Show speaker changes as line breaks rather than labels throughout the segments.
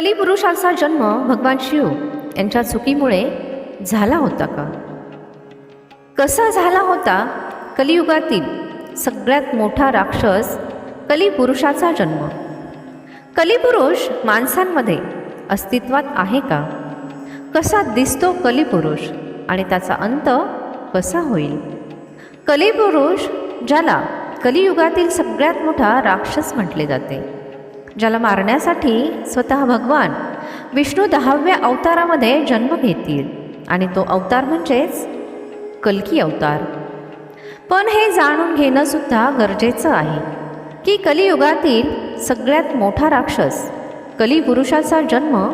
कलिपुरुषाचा जन्म भगवान शिव यांच्या चुकीमुळे झाला होता का? कसा झाला होता? कलियुगातील सगळ्यात मोठा राक्षस कलिपुरुषाचा जन्म. कलिपुरुष माणसांमध्ये अस्तित्वात आहे का? कसा दिसतो कलिपुरुष आणि त्याचा अंत कसा होईल? कलिपुरुष ज्याला कलियुगातील सगळ्यात मोठा राक्षस म्हटले जाते ज्याला मारण्यासाठी स्वतः भगवान विष्णू दहाव्या अवतारामध्ये जन्म घेतील. आणि तो अवतार म्हणजेच कलकी अवतार. पण हे जाणून घेणं सुद्धा गरजेचं आहे की कलियुगातील सगळ्यात मोठा राक्षस कलिपुरुषाचा जन्म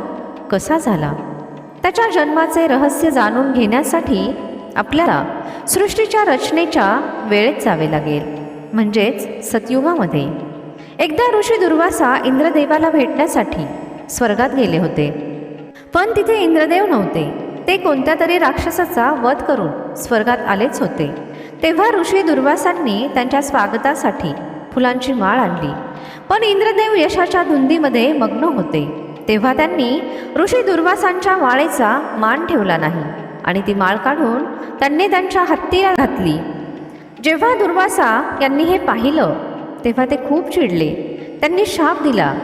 कसा झाला? त्याच्या जन्माचे रहस्य जाणून घेण्यासाठी आपल्याला सृष्टीच्या रचनेच्या वेळेत जावे लागेल म्हणजेच सतयुगामध्ये. एकदा ऋषी दुर्वासा इंद्रदेवाला भेटण्यासाठी स्वर्गात गेले होते. पण तिथे इंद्रदेव नव्हते. ते कोणत्या तरी राक्षसाचा वध करून स्वर्गात आलेच होते. तेव्हा ऋषी दुर्वासांनी त्यांच्या स्वागतासाठी फुलांची माळ आणली. पण इंद्रदेव यशाच्या धुंदीमध्ये मग्न होते. तेव्हा त्यांनी ऋषी दुर्वासांच्या माळेचा मान ठेवला नाही आणि ती माळ काढून त्यांनी त्यांच्या हत्तीला घातली. जेव्हा दुर्वासा यांनी हे पाहिलं तेव्हा ते खूप चिडले. त्यांनी शाप दिला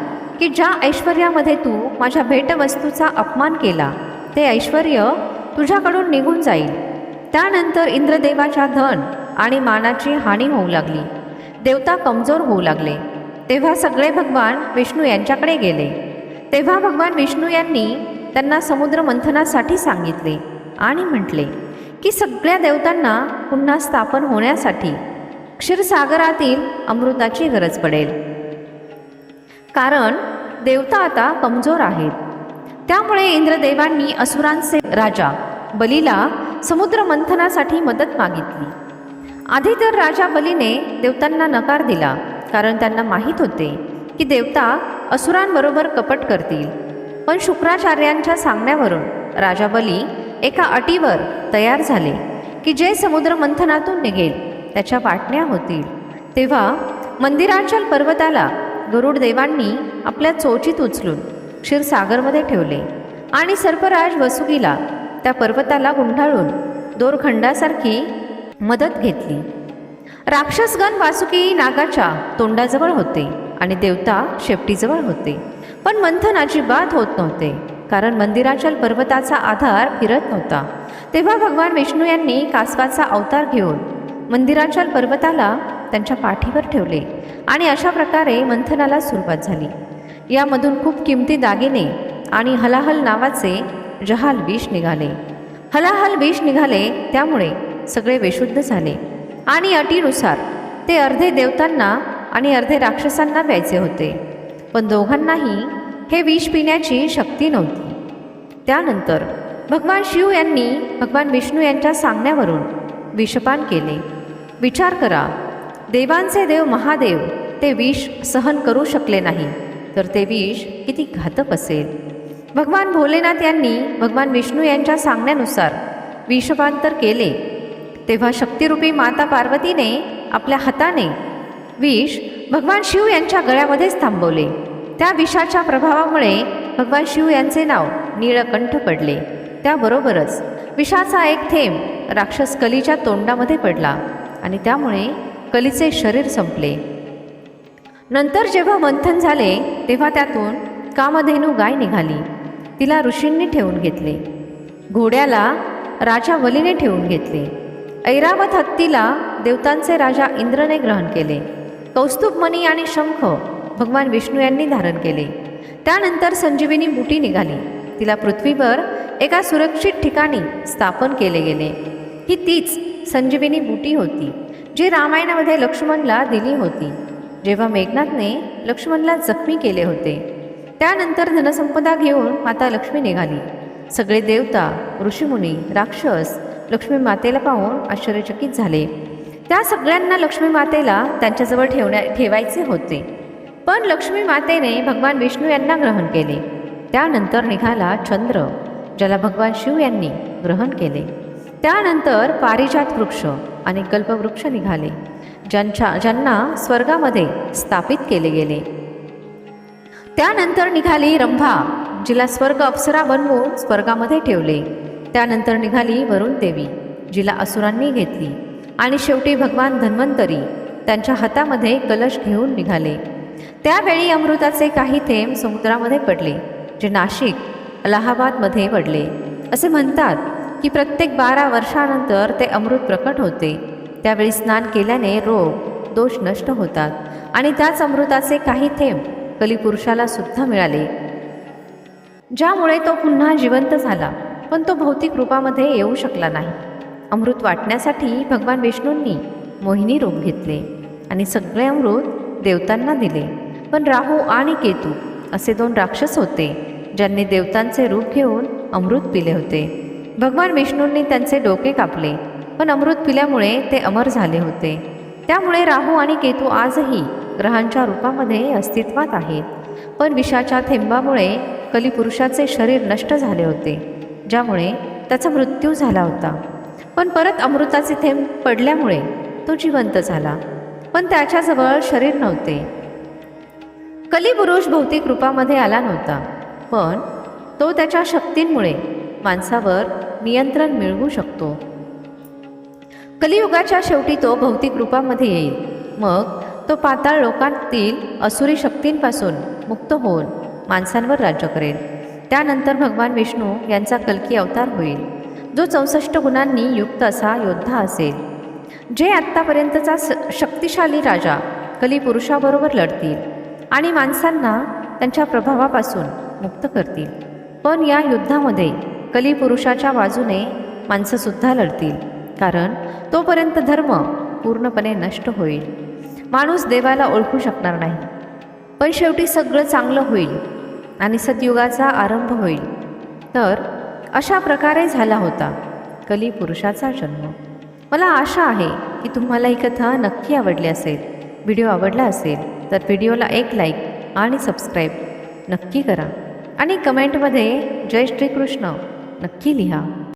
की ज्या ऐश्वर्यामध्ये तू माझ्या भेटवस्तूचा अपमान केला ते ऐश्वर तुझ्याकडून निघून जाईल. त्यानंतर इंद्रदेवाच्या धन आणि मानाची हानी होऊ लागली. देवता कमजोर होऊ लागले. तेव्हा सगळे भगवान विष्णू यांच्याकडे गेले. तेव्हा भगवान विष्णू यांनी त्यांना समुद्र मंथनासाठी सांगितले आणि म्हटले की सगळ्या देवतांना पुन्हा स्थापन होण्यासाठी क्षीरसागरातील अमृताची गरज पडेल. कारण देवता आता कमजोर आहेत. त्यामुळे इंद्रदेवांनी असुरांचे राजा बलीला समुद्र मंथनासाठी मदत मागितली. आधी तर राजा बलीने देवतांना नकार दिला कारण त्यांना माहीत होते की देवता असुरांबरोबर कपट करतील. पण शुक्राचार्यांच्या सांगण्यावरून राजा बली एका अटीवर तयार झाले की जे समुद्र मंथनातून निघेल त्याच्या वाटण्या होतील. तेव्हा मंदिरांचल पर्वताला गरुड देवांनी आपल्या चोचीत उचलून क्षीरसागरमध्ये ठेवले आणि सर्पराज वसुकीला त्या पर्वताला गुंडाळून दोरखंडासारखी मदत घेतली. राक्षसगण वासुकी नागाच्या तोंडाजवळ होते आणि देवता शेपटीजवळ होते. पण मंथन अजिबात होत नव्हते कारण मंदिराचल पर्वताचा आधार फिरत नव्हता. तेव्हा भगवान विष्णू यांनी कासवाचा अवतार घेऊन मंदिराच्या पर्वताला त्यांच्या पाठीवर ठेवले आणि अशा प्रकारे मंथनाला सुरुवात झाली. यामधून खूप किमती दागिने आणि हलाहल नावाचे जहाल विष निघाले. हलाहल विष निघाले त्यामुळे सगळे विशुद्ध झाले. आणि अटीनुसार ते अर्धे देवतांना आणि अर्धे राक्षसांना प्यायचे होते. पण दोघांनाही हे विष पिण्याची शक्ती नव्हती. त्यानंतर भगवान शिव यांनी भगवान विष्णू यांच्या सांगण्यावरून विषपान केले. विचार करा. देवांचे देव महादेव ते विष सहन करू शकले नाही. तर ते विष किती घातक असेल. भगवान भोलेनाथ यांनी भगवान विष्णू यांच्या सांगण्यानुसार विषपांतर केले. तेव्हा शक्तिरूपी माता पार्वतीने आपल्या हाताने विष भगवान शिव यांच्या गळ्यामध्येच थांबवले. त्या विषाच्या प्रभावामुळे भगवान शिव यांचे नाव नीळकंठ पडले. त्याबरोबरच विषाचा एक थेंब राक्षस कलीच्या तोंडामध्ये पडला. आणि त्यामुळे कलीचे शरीर संपले. नंतर जेव्हा मंथन झाले तेव्हा त्यातून कामधेनू गाय निघाली. तिला ऋषींनी ठेवून घेतले. घोड्याला राजा वलीने ठेवून घेतले. ऐरावत हत्तीला देवतांचे राजा इंद्रने ग्रहण केले. कौस्तुभमणी आणि शंख भगवान विष्णू यांनी धारण केले. त्यानंतर संजीविनी बुटी निघाली. तिला पृथ्वीवर एका सुरक्षित ठिकाणी स्थापन केले गेले. ही तीच संजीविनी बुटी होती जी रामायणामध्ये लक्ष्मणला दिली होती. जेव्हा मेघनाथने लक्ष्मणला जखमी केले होते त्यानंतर धनसंपदा घेऊन माता लक्ष्मी निघाली. सगळे देवता ऋषीमुनी राक्षस लक्ष्मी मातेला पाहून आश्चर्यचकित झाले. त्या सगळ्यांना लक्ष्मी मातेला त्यांच्याजवळ ठेवण्या ठेवायचे होते. पण लक्ष्मी मातेने भगवान विष्णू यांना ग्रहण केले. त्यानंतर निघाला चंद्र ज्याला भगवान शिव यांनी ग्रहण केले. त्यानंतर पारिजात वृक्ष आणि कल्पवृक्ष निघाले ज्यांच्या ज्यांना स्वर्गामध्ये स्थापित केले गेले. त्यानंतर निघाली रंभा जिला स्वर्ग अप्सरा बनवून स्वर्गामध्ये ठेवले. त्यानंतर निघाली वरुण देवी जिला असुरांनी घेतली. आणि शेवटी भगवान धन्वंतरी त्यांच्या हातामध्ये कलश घेऊन निघाले. त्यावेळी अमृताचे काही थेंब समुद्रामध्ये पडले जे नाशिक अलाहाबादमध्ये पडले. असे म्हणतात की प्रत्येक बारा वर्षानंतर ते अमृत प्रकट होते. त्यावेळी स्नान केल्याने रोग दोष नष्ट होतात आणि त्याच अमृताचे काही थेंब कलिपुरुषाला सुद्धा मिळाले. ज्यामुळे तो पुन्हा जिवंत झाला पण तो भौतिक रूपामध्ये येऊ शकला नाही. अमृत वाटण्यासाठी भगवान विष्णूंनी मोहिनी रूप घेतले आणि सगळे अमृत देवतांना दिले. पण राहू आणि केतू असे दोन राक्षस होते ज्यांनी देवतांचे रूप घेऊन अमृत पिले होते. भगवान विष्णूंनी त्यांचे डोके कापले. पण अमृत पिल्यामुळे ते अमर झाले होते. त्यामुळे राहू आणि केतू आजही ग्रहांच्या रूपामध्ये अस्तित्वात आहेत. पण विषाच्या थेंबामुळे कलिपुरुषाचे शरीर नष्ट झाले होते ज्यामुळे त्याचा मृत्यू झाला होता. पण परत अमृताचे थेंब पडल्यामुळे तो जिवंत झाला. पण त्याच्याजवळ शरीर नव्हते. कलिपुरुष भौतिक रूपामध्ये आला नव्हता पण तो त्याच्या शक्तींमुळे माणसावर नियंत्रण मिळवू शकतो. कलियुगाच्या शेवटी तो भौतिक रूपामध्ये येईल. मग तो पाताळ लोकांतील असुरी शक्तींपासून मुक्त होऊन माणसांवर राज्य करेल. त्यानंतर भगवान विष्णू यांचा कलकी अवतार होईल जो चौसष्ट गुणांनी युक्त असा योद्धा असेल. जे आत्तापर्यंतचा स शक्तिशाली राजा कलिपुरुषाबरोबर लढतील आणि माणसांना त्यांच्या प्रभावापासून मुक्त करतील. पण या युद्धामध्ये कलीपुरुषाच्या बाजूने माणसंसुद्धा लढतील. कारण तोपर्यंत धर्म पूर्णपणे नष्ट होईल. माणूस देवाला ओळखू शकणार नाही. पण शेवटी सगळं चांगलं होईल आणि सतयुगाचा आरंभ होईल. तर अशा प्रकारे झाला होता कलीपुरुषाचा जन्म. मला आशा आहे की तुम्हाला ही कथा नक्की आवडली असेल व्हिडिओ आवडला असेल तर व्हिडिओला एक लाईक आणि सबस्क्राईब नक्की करा. आणि कमेंटमध्ये जय श्रीकृष्ण. नक्की लिहा.